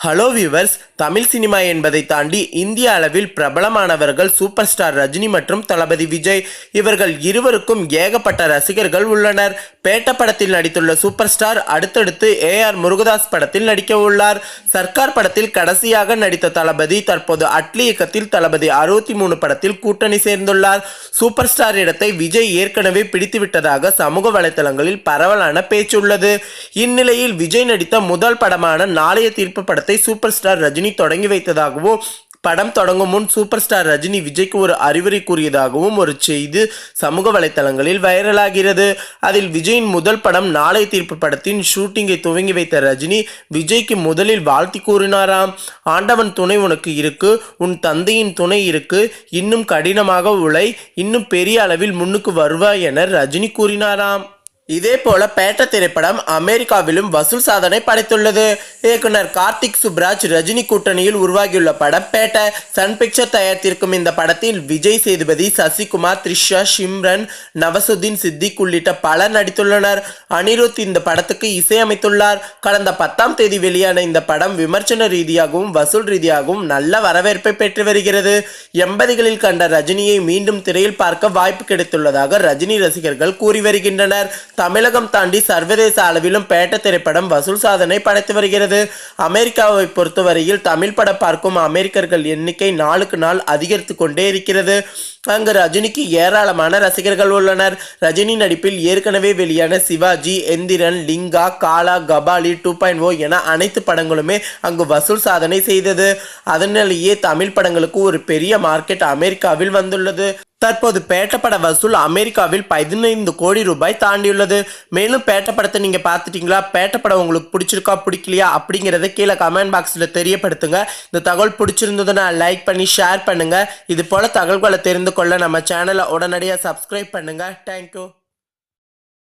Hello viewers Tamil cinema என்பதை தாண்டி இந்திய அளவில் பிரபலமானவர்கள் சூப்பர் ஸ்டார் ரஜினி மற்றும் தளபதி விஜய் இவர்கள் இருவருக்கும் ஏகப்பட்ட ரசிகர்கள் உள்ளனர். பேட்ட படத்தில் நடித்துள்ள சூப்பர் ஸ்டார் அடுத்தடுத்து ஏ ஆர் முருகதாஸ் படத்தில் நடிக்க உள்ளார். சர்க்கார் படத்தில் கடைசியாக நடித்த தளபதி தற்போது அட்லி இயக்கத்தில் தளபதி அறுபத்தி மூணு படத்தில் கூட்டணி சேர்ந்துள்ளார். சூப்பர் ஸ்டார் இடத்தை விஜய் ஏற்கனவே பிடித்துவிட்டதாக சமூக வலைதளங்களில் பரவலான பேச்சுள்ளது இந்நிலையில் விஜய் நடித்த முதல் படமான நாளைய தீர்ப்பு படத்தை சூப்பர் ஸ்டார் ரஜினி தொடங்கி வைத்ததாகவும் படம் தொடங்கும் முன் சூப்பர் ஸ்டார் ரஜினி விஜய்க்கு ஒரு அறிவுரை கூறியதாகவும் ஒரு செய்தி சமூக வலைத்தளங்களில் வைரலாகிறது. அதில் விஜயின் முதல் படம் நாளை தீர்ப்பு படத்தின் ஷூட்டிங்கை துவங்கி வைத்த ரஜினி விஜய்க்கு முதலில் வாழ்த்தி கூறினாராம். ஆண்டவன் துணை உனக்கு இருக்கு உன் தந்தையின் துணை இருக்கு இன்னும் கடினமாக உழை இன்னும் பெரிய அளவில் முன்னுக்கு வருவாய் என ரஜினி கூறினாராம். இதே போல பேட்ட திரைப்படம் அமெரிக்காவிலும் வசூல் சாதனை படைத்துள்ளது. இயக்குனர் கார்த்திக் சுப்ராஜ் ரஜினி கூட்டணியில் உருவாகியுள்ள படம் பேட்ட சன் பிக்சர் தயாரித்திருக்கும் இந்த படத்தில் விஜய் சேதுபதி சசிகுமார் த்ரிஷா ஷிம்ரன் நவசுதீன் சித்திக் உள்ளிட்ட பலர் நடித்துள்ளனர். அனிருத் இந்த படத்துக்கு இசையமைத்துள்ளார். கடந்த பத்தாம் தேதி வெளியான இந்த படம் விமர்சன ரீதியாகவும் வசூல் ரீதியாகவும் நல்ல வரவேற்பை பெற்று வருகிறது. எண்பதுகளில் கண்ட ரஜினியை மீண்டும் திரையில் பார்க்க வாய்ப்பு கிடைத்துள்ளதாக ரஜினி ரசிகர்கள் கூறி வருகின்றனர். தமிழகம் தாண்டி சர்வதேச அளவிலும் பேட்ட திரைப்படம் வசூல் சாதனை படைத்து வருகிறது. அமெரிக்காவை பொறுத்தவரையில் தமிழ் படம் பார்க்கும் அமெரிக்கர்கள் எண்ணிக்கை நாளுக்கு நாள் அதிகரித்து கொண்டே இருக்கிறது. அங்கு ரஜினிக்கு ஏராளமான ரசிகர்கள் உள்ளனர். ரஜினி நடிப்பில் ஏற்கனவே வெளியான Sivaji Enthiran Lingaa Kaala Kabali two point O என அனைத்து படங்களுமே அங்கு வசூல் சாதனை செய்தது. அதனாலேயே தமிழ் படங்களுக்கு ஒரு பெரிய மார்க்கெட் அமெரிக்காவில் வந்துள்ளது. தற்போது பேட்ட பட வசூல் அமெரிக்காவில் பதினைந்து கோடி ரூபாய் தாண்டியுள்ளது. மேலும் பேட்ட படத்தை நீங்கள் பார்த்துட்டீங்களா? பேட்ட படம் உங்களுக்கு பிடிச்சிருக்கா பிடிக்கலையா? அப்படிங்கிறத கீழே கமெண்ட் பாக்ஸில் தெரியப்படுத்துங்க. இந்த தகவல் பிடிச்சிருந்ததுன்னா லைக் பண்ணி ஷேர் பண்ணுங்கள் இது போல் தகவல்களை தெரிந்து கொள்ள நம்ம சேனலை உடனடியாக சப்ஸ்கிரைப் பண்ணுங்கள் தேங்க்யூ